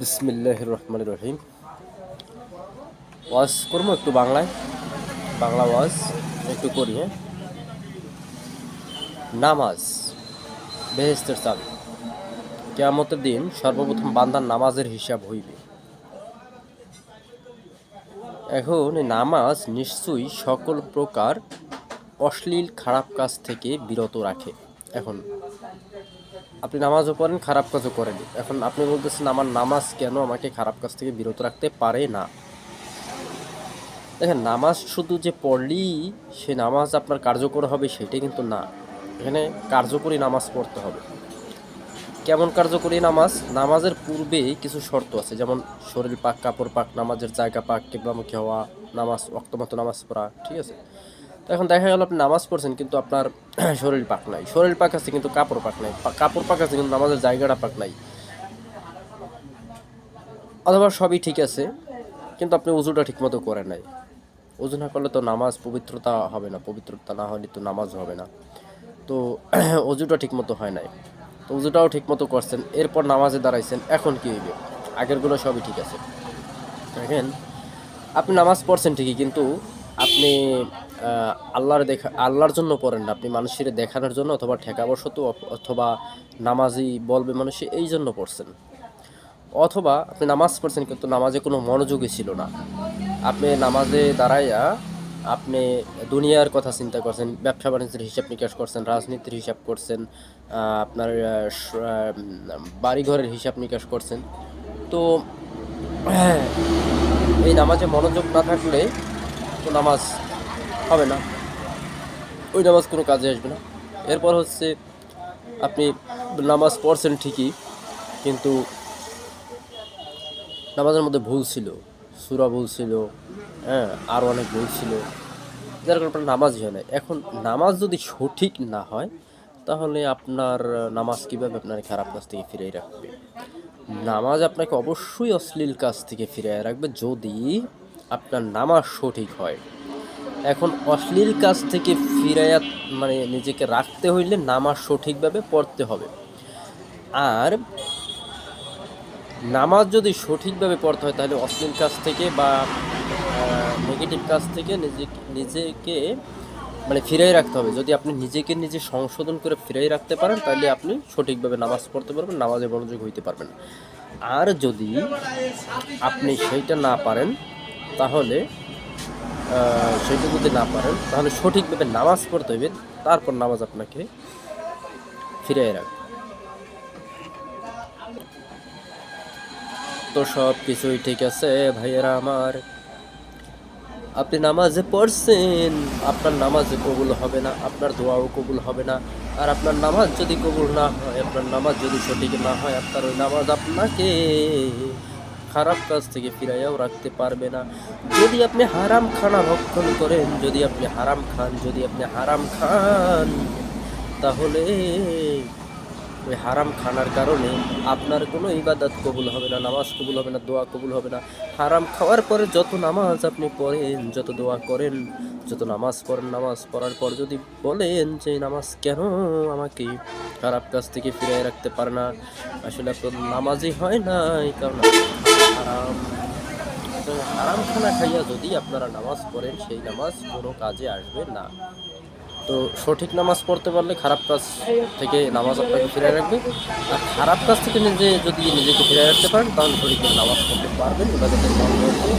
বিসমিল্লাহ রহমান রহিম ওয়াজ করব একটু বাংলায়? বাংলা ওয়াজ একটু করি হ্যাঁ? নামাজ, বেহেস্তের চাবি। কেয়ামতের দিন সর্বপ্রথম বান্দার নামাজের হিসাব হইবে। এখন নামাজ নিশ্চয়ই সকল প্রকার অশ্লীল, খারাপ কাজ থেকে বিরত রাখে। এখন আপনি নামাজও পড়েন, খারাপ কাজও করেন। এখন আপনি বলতেছেন, আমার নামাজ কেন আমাকে খারাপ কাজ থেকে বিরত রাখতে পারে না? দেখেন, নামাজ শুধু যে পড়লেই সে নামাজ আপনার কার্যকর হবে সেটা কিন্তু না। এখানে কার্যকরী নামাজ পড়তে হবে। কেমন কার্যকরী নামাজ? নামাজের পূর্বে কিছু শর্ত আছে। যেমন শরীর পাক, কাপড় পাক, নামাজের জায়গা পাক, কেবলামুখী হওয়া, নামাজ অক্তমতো নামাজ পড়া, ঠিক আছে? তো এখন দেখা গেল আপনি নামাজ পড়ছেন, কিন্তু আপনার শরীর পাক নাই। শরীর পাক আছে, কিন্তু কাপড় পাক নাই। কাপড় পাক আছে, কিন্তু নামাজের জায়গাটা পাক নাই। অথবা সবই ঠিক আছে, কিন্তু আপনি উজুটা ঠিকমতো করে নাই। উজু না করলে তো নামাজ পবিত্রতা হবে না, পবিত্রতা না হলে তো নামাজ হবে না। তো অজুটা ঠিকমতো হয় নাই। তো উজুটাও ঠিকমতো করছেন, এরপর নামাজে দাঁড়াইছেন, এখন কি হইবে? আগেরগুলো সবই ঠিক আছে। দেখেন, আপনি নামাজ পড়ছেন ঠিকই, কিন্তু আপনি আল্লাহর দেখা, আল্লাহর জন্য পড়েন না। আপনি মানুষের দেখানোর জন্য অথবা ঠেকাবশত অথ- অথবা নামাজি বলবে মানুষ এই জন্য পড়ছেন। অথবা আপনি নামাজ পড়ছেন কিন্তু নামাজে কোনো মনোযোগই ছিল না। আপনি নামাজে দাঁড়াইয়া আপনি দুনিয়ার কথা চিন্তা করছেন, ব্যবসা বাণিজ্যের হিসাব নিকাশ করছেন, রাজনীতির হিসাব করছেন আপনার বাড়িঘরের হিসাব নিকাশ করছেন। তো এই নামাজে মনোযোগ না থাকলে তো নামাজ হবে না। ওই নামাজ কোনো কাজে আসবে না। এরপর হচ্ছে আপনি নামাজ পড়ছেন ঠিকই, কিন্তু নামাজের মধ্যে ভুল ছিল, সুরা ভুল ছিল হ্যাঁ আরও অনেক ভুল ছিল, যার কারণে আপনার নামাজই হয় না এখন নামাজ যদি সঠিক না হয়, তাহলে আপনার নামাজ কীভাবে আপনার খারাপ কাজ থেকে ফিরিয়ে রাখবে? নামাজ আপনাকে অবশ্যই অশ্লীল কাজ থেকে ফিরিয়ে রাখবে যদি আপনার নামাজ সঠিক হয়। এখন অশ্লীল কাজ থেকে ফিরাইয়া মানে নিজেকে রাখতে হইলে নামাজ সঠিকভাবে পড়তে হবে। আর নামাজ যদি সঠিকভাবে পড়তে হয়, তাহলে অশ্লীল কাজ থেকে বা নেগেটিভ কাজ থেকে নিজেকে নিজেকে মানে ফিরাই রাখতে হবে। যদি আপনি নিজেকে নিজে সংশোধন করে ফিরাই রাখতে পারেন, তাহলে আপনি সঠিকভাবে নামাজ পড়তে পারবেন, নামাজে মনোযোগ হইতে পারবেন। আর যদি আপনি সেইটা না পারেন তাহলে সেইটা যদি না পারেন, তাহলে সঠিকভাবে নামাজ পড়তে হবে তারপর নামাজ আপনাকে ফিরিয়ে রাখবে। তো সব কিছুই ঠিক আছে, ভাইয়েরা আমার। আপনি নামাজে পড়ছেন, আপনার নামাজে কবুল হবে না, আপনার দোয়াও কবুল হবে না, আর আপনার নামাজ যদি কবুল না হয়, আপনার নামাজ যদি সঠিক না হয়, আপনার ওই নামাজ আপনাকে খারাপ কাজ থেকে ফিরাইয়াও রাখতে পারবে না। যদি আপনি হারাম খানা ভক্ষণ করেন, যদি আপনি হারাম খান, যদি আপনি হারাম খান, তাহলে ওই হারাম খানার কারণে আপনার কোনো ইবাদত কবুল হবে না, নামাজ কবুল হবে না, দোয়া কবুল হবে না। হারাম খাওয়ার পরে যত নামাজ আপনি পড়েন, যত দোয়া করেন, যত নামাজ পড়েন, নামাজ পড়ার পর যদি বলেন যে নামাজ কেন আমাকে খারাপ কাজ থেকে ফিরিয়ে রাখতে পারে না? আসলে আপনার নামাজই হয় না এই কারণে হারাম। তো হারাম খানা খাইয়া যদি আপনারা নামাজ পড়েন, সেই নামাজ কোনো কাজে আসবে না। তো সঠিক নামাজ পড়তে পারলে খারাপ কাজ থেকে নামাজ আপনাকে ফিরে রাখবে। আর খারাপ কাজ থেকে নিজে যদি নিজেকে ফিরে রাখতে পারেন, তাহলে সঠিক নামাজ পড়তে পারবেন। ইবাদতের মন বসবে